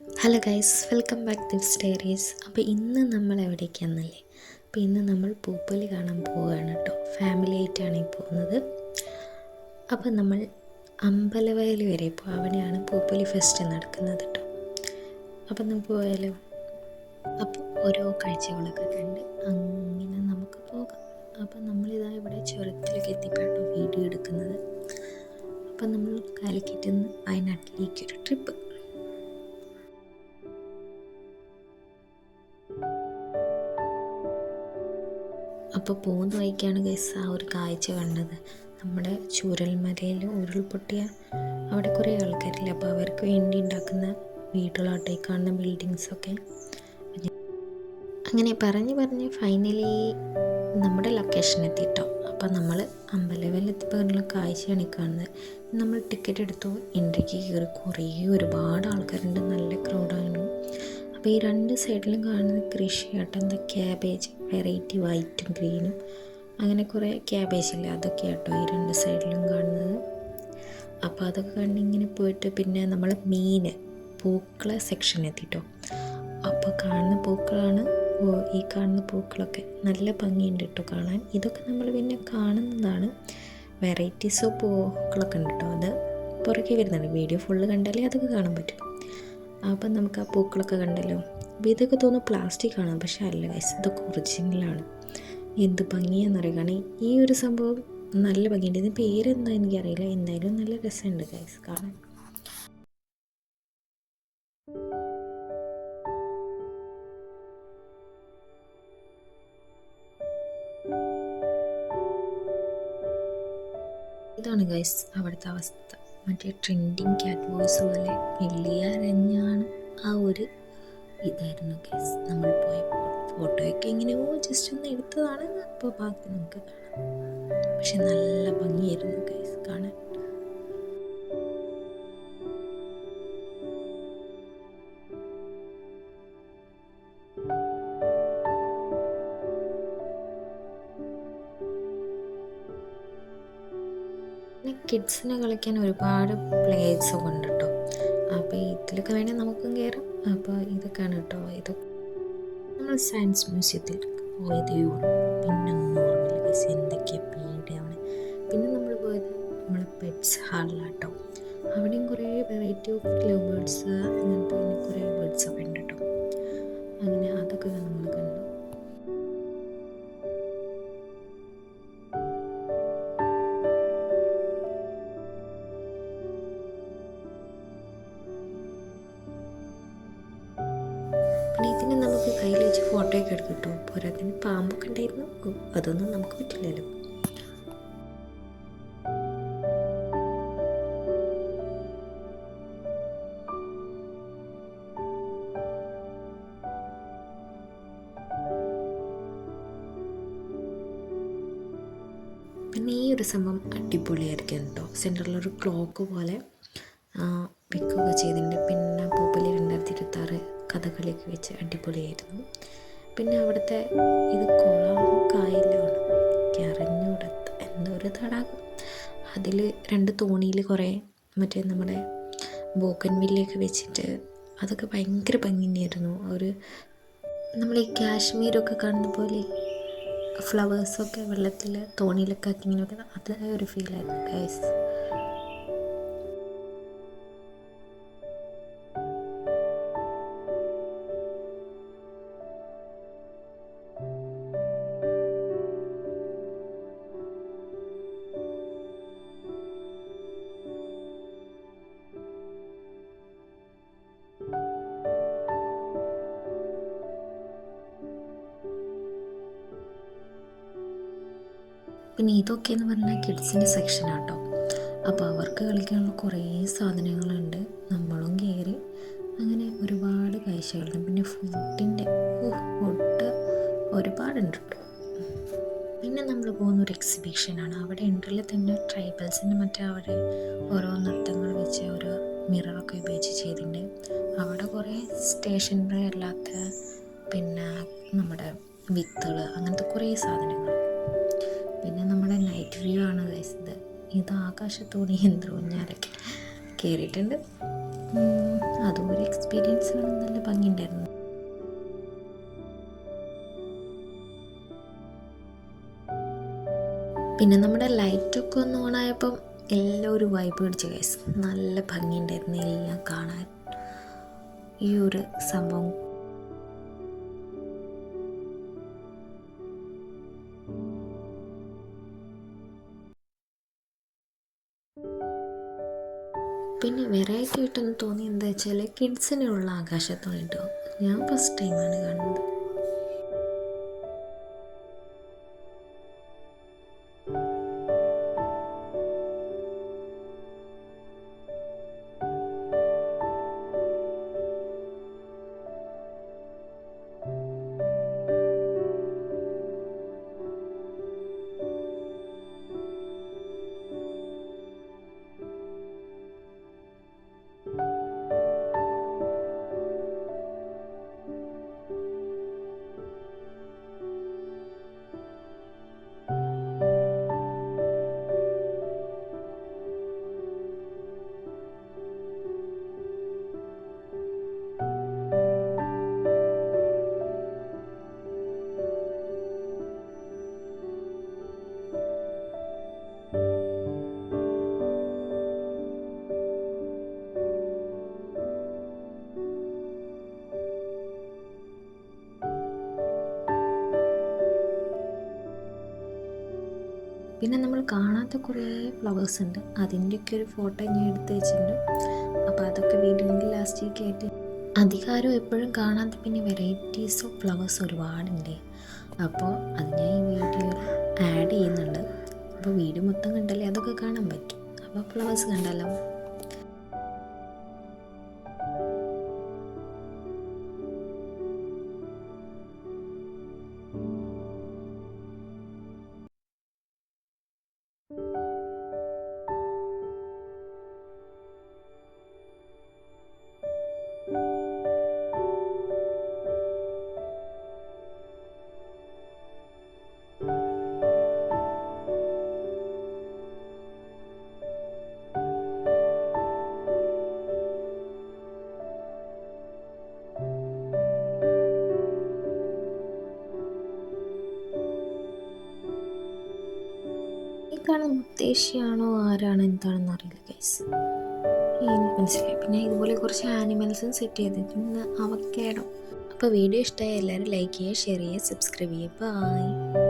Hello guys welcome back Div stories അപ്പോൾ ഇന്ന് നമ്മൾ എവിടേക്കാണെന്നല്ലേ അപ്പോൾ ഇന്ന് നമ്മൾ പൂപ്പൊലി കാണാൻ പോവുകയാണ് കേട്ടോ ഫാമിലി ആയിട്ടാണ് ഈ പോകുന്നത്. അപ്പോൾ നമ്മൾ അമ്പലവയൽ വരെ ഇപ്പോൾ അവിടെയാണ് പൂപ്പൊലി ഫെസ്റ്റ് നടക്കുന്നത് കേട്ടോ അപ്പം നമുക്ക് പോയാലോ? അപ്പോൾ ഓരോ കാഴ്ചകളൊക്കെ കണ്ട് അങ്ങനെ നമുക്ക് പോകാം. അപ്പം നമ്മളിതാ ഇവിടെ ചുരത്തിലേക്ക് എത്തിപ്പെട്ടോ വീഡിയോ എടുക്കുന്നത്. അപ്പം നമ്മൾ കാലിക്കറ്റിൽ നിന്ന് ഒരു ട്രിപ്പ് അപ്പോൾ പോകുന്ന വഴിക്കാണ് ഗൈസ് ആ ഒരു കാഴ്ച കണ്ടത്. നമ്മുടെ ചൂരൽമലയിൽ ഉരുൾപൊട്ടിയ അവിടെ കുറേ ആൾക്കാരില്ല? അപ്പോൾ അവർക്ക് വേണ്ടി ഉണ്ടാക്കുന്ന വീടുകളാട്ടെ കാണുന്ന ബിൽഡിങ്സൊക്കെ അങ്ങനെ പറഞ്ഞ് പറഞ്ഞ് ഫൈനലി നമ്മുടെ ലൊക്കേഷൻ എത്തിയിട്ടോ അപ്പോൾ നമ്മൾ അമ്പലവയൽ എത്തിയപ്പോൾ കാഴ്ചയാണ് കാണുന്നത്. നമ്മൾ ടിക്കറ്റ് എടുത്തു. എൻട്രിക്ക് കയറി കുറേ ഒരുപാട് ആൾക്കാരുണ്ട്. നല്ല ക്രൗഡാണ് അപ്പോൾ ഈ രണ്ട് സൈഡിലും കാണുന്ന കൃഷി കേട്ടോ എന്താ ക്യാബേജ് വെറൈറ്റി വൈറ്റും ഗ്രീനും. അങ്ങനെ കുറേ ക്യാബേജ് ഇല്ല അതൊക്കെ കേട്ടോ ഈ രണ്ട് സൈഡിലും കാണുന്നത്. അപ്പോൾ അതൊക്കെ കണ്ട് ഇങ്ങനെ പോയിട്ട് പിന്നെ നമ്മൾ മീൻ പൂക്കള സെക്ഷൻ എത്തിട്ടോ. അപ്പോൾ കാണുന്ന പൂക്കളാണ് ഓ ഈ കാണുന്ന പൂക്കളൊക്കെ നല്ല ഭംഗിയുണ്ട് കേട്ടോ കാണാൻ. ഇതൊക്കെ നമ്മൾ പിന്നെ കാണുന്നതാണ്. വെറൈറ്റീസ് ഓഫ് പൂക്കളൊക്കെ ഉണ്ട് കേട്ടോ അത്. പുറകെ വരുന്നുണ്ട്. വീഡിയോ ഫുള്ള് കണ്ടാലേ അതൊക്കെ കാണാൻ പറ്റും. അപ്പം നമുക്ക് ആ പൂക്കളൊക്കെ കണ്ടല്ലോ. അപ്പോൾ ഇതൊക്കെ തോന്നുന്നു പ്ലാസ്റ്റിക് ആണ്. പക്ഷെ അല്ല വയസ്സ് ഇതൊക്കെ ഒറിജിനലാണ് എന്ത് ഭംഗിയാണെന്നറിയാം കാരണം ഈ ഒരു സംഭവം നല്ല ഭംഗിയുണ്ട്. ഇതിന് പേരെന്താ എനിക്കറിയില്ല. എന്തായാലും നല്ല രസമുണ്ട് ഗൈസ് കാണാൻ. ഇതാണ് ഗൈസ് അവിടുത്തെ അവസ്ഥ. മറ്റേ ട്രെൻഡിങ് ക്യാറ്റ് വോയിസ് പോലെ വലിയ അരഞ്ഞാണ് ആ ഒരു ഇതായിരുന്നു കേസ് നമ്മൾ പോയപ്പോൾ ഫോട്ടോയൊക്കെ എങ്ങനെയോ ജസ്റ്റ് ഒന്ന് എടുത്തതാണ്. അപ്പോൾ ബാക്കി നമുക്ക് കാണാം. പക്ഷെ നല്ല ഭംഗിയായിരുന്നു കേസ് കാണാൻ. കിഡ്സിന് കളിക്കാൻ ഒരുപാട് പ്ലേസ് ഉണ്ട് കേട്ടോ അപ്പോൾ ഇതിലൊക്കെ വേണേൽ നമുക്കും കയറാം അപ്പോൾ ഇതൊക്കെയാണ് കേട്ടോ. ഇത് നമ്മൾ സയൻസ് മ്യൂസിയത്തിൽ പോയത് പിന്നെ ഒന്നും ഓർമ്മയില്ല എന്തൊക്കെയാണ് പേടിയാണ് പിന്നെ നമ്മൾ പോയത് നമ്മൾ പെറ്റ്സ് ഹാളിലാട്ടോ അവിടെയും കുറേ വെറൈറ്റി ഓഫ് ലവ് ബേർഡ്സ് അങ്ങനത്തെ കുറേ ബേർഡ്സ് ഒക്കെ ഉണ്ട് കേട്ടോ അങ്ങനെ അതൊക്കെ നമ്മൾ കണ്ടു. ഫോട്ടോയൊക്കെ എടുക്കും കേട്ടോ പോരാത്തിന് പാമ്പൊക്കെ ഉണ്ടായിരുന്നു. അതൊന്നും നമുക്ക് പറ്റില്ലല്ലോ. പിന്നെ ഈ ഒരു സംഭവം അടിപൊളിയായിരിക്കും കേട്ടോ. സെന്ററിലൊരു ക്ലോക്ക് പോലെ വെക്കുകയൊക്കെ ചെയ്തിട്ടുണ്ട്. പിന്നെ പൂപ്പലി രണ്ടായിരത്തി ഇരുപത്താറ് കഥകളിയൊക്കെ വെച്ച് അടിപൊളിയായിരുന്നു. പിന്നെ അവിടുത്തെ ഇത് കുളമാണോ കായലാണ് എനിക്ക് അറിഞ്ഞുകൂടത്ത് എന്തോ തടാകം. അതിൽ രണ്ട് തോണിയിൽ കുറേ മറ്റേ നമ്മുടെ ബോക്കൻ വില്ലയൊക്കെ വെച്ചിട്ട് അതൊക്കെ ഭയങ്കര ഭംഗിയായിരുന്നു. ഒരു നമ്മൾ ഈ കാശ്മീരൊക്കെ കാണുന്ന പോലെ ഫ്ലവേഴ്സൊക്കെ വെള്ളത്തിൽ തോണിയിലൊക്കെ ആക്കി ഇങ്ങനെ അത് ഒരു ഫീലായിരുന്നു. ഗൈസ്. പിന്നെ ഇതൊക്കെ എന്ന് പറഞ്ഞാൽ കിഡ്സിന്റെ സെക്ഷനാണ് കേട്ടോ അപ്പോൾ അവർക്ക് കളിക്കാനുള്ള കുറേ സാധനങ്ങളുണ്ട്. നമ്മളും കയറി അങ്ങനെ ഒരുപാട് കാഴ്ചകളുണ്ട് പിന്നെ ഫുഡിന്റെ ഫുഡ് ഒരുപാടുണ്ട്. കേട്ടോ പിന്നെ നമ്മൾ പോകുന്ന ഒരു എക്സിബിഷനാണ് അവിടെ എൻട്രിയിൽ തന്നെ ട്രൈബൽസിന്റെ മറ്റേ അവിടെ ഓരോ നൃത്തങ്ങൾ വെച്ച് ഓരോ മിററൊക്കെ ഉപയോഗിച്ച് ചെയ്തിട്ടുണ്ട്. അവിടെ കുറേ സ്റ്റേഷനറി അല്ലാത്ത പിന്നെ നമ്മുടെ വിത്തുകൾ അങ്ങനത്തെ കുറേ സാധനങ്ങൾ പിന്നെ നമ്മുടെ നൈറ്റ് വ്യൂ ആണ് ഇത്. ഇത് ആകാശത്തോടെ യന്ത്രവും ഞാനൊക്കെ കയറിയിട്ടുണ്ട് അതും ഒരു എക്സ്പീരിയൻസ് നല്ല ഭംഗിയുണ്ടായിരുന്നു. പിന്നെ നമ്മുടെ ലൈറ്റൊക്കെ ഒന്ന് ഓണായപ്പം എല്ലാം ഒരു വൈബ് പിടിച്ച കേസ് നല്ല ഭംഗിയുണ്ടായിരുന്നു എല്ലാം കാണാൻ. ഈ ഒരു സംഭവം പിന്നെ വെറൈറ്റി ആയിട്ടൊന്ന് തോന്നി എന്താ വെച്ചാൽ കിഡ്സിനുള്ള ആകാശത്തോളം ഞാൻ ഫസ്റ്റ് ടൈമാണ് കാണുന്നത്. പിന്നെ നമ്മൾ കാണാത്ത കുറേ ഫ്ലവേഴ്സ് ഉണ്ട്. അതിന്റെയൊക്കെ ഒരു ഫോട്ടോ ഞാൻ എടുത്ത് വെച്ചിട്ടുണ്ട്. അപ്പോൾ അതൊക്കെ വീഡിയോന്റെ ലാസ്റ്റിലേക്ക് ആയിട്ട് അധികാരം എപ്പോഴും കാണാത്ത പിന്നെ വെറൈറ്റീസ് ഓഫ് ഫ്ലവേഴ്സ് ഒരുപാടുണ്ട്. അപ്പോൾ അത് ഞാൻ ഈ വീഡിയോ ആഡ് ചെയ്യുന്നുണ്ട്. അപ്പോൾ വീട് മൊത്തം കണ്ടല്ലേ അതൊക്കെ കാണാൻ പറ്റും. അപ്പോൾ ഫ്ലവേഴ്സ് കണ്ടല്ലോ ഈ കാണുന്ന മുത്തേശ്ശിയാണോ ആരാണ് എന്താണെന്ന് അറിയില്ല ഗൈസ് എനിക്ക് മനസ്സിലായി? പിന്നെ ഇതുപോലെ കുറച്ച് ആനിമൽസും സെറ്റ് ചെയ്തിട്ടുണ്ട്. അവക്കേടോ. അപ്പോൾ വീഡിയോ ഇഷ്ടമായ എല്ലാവരും ലൈക്ക് ചെയ്യുക ഷെയർ ചെയ്യുക സബ്സ്ക്രൈബ് ചെയ്യുക. ബൈ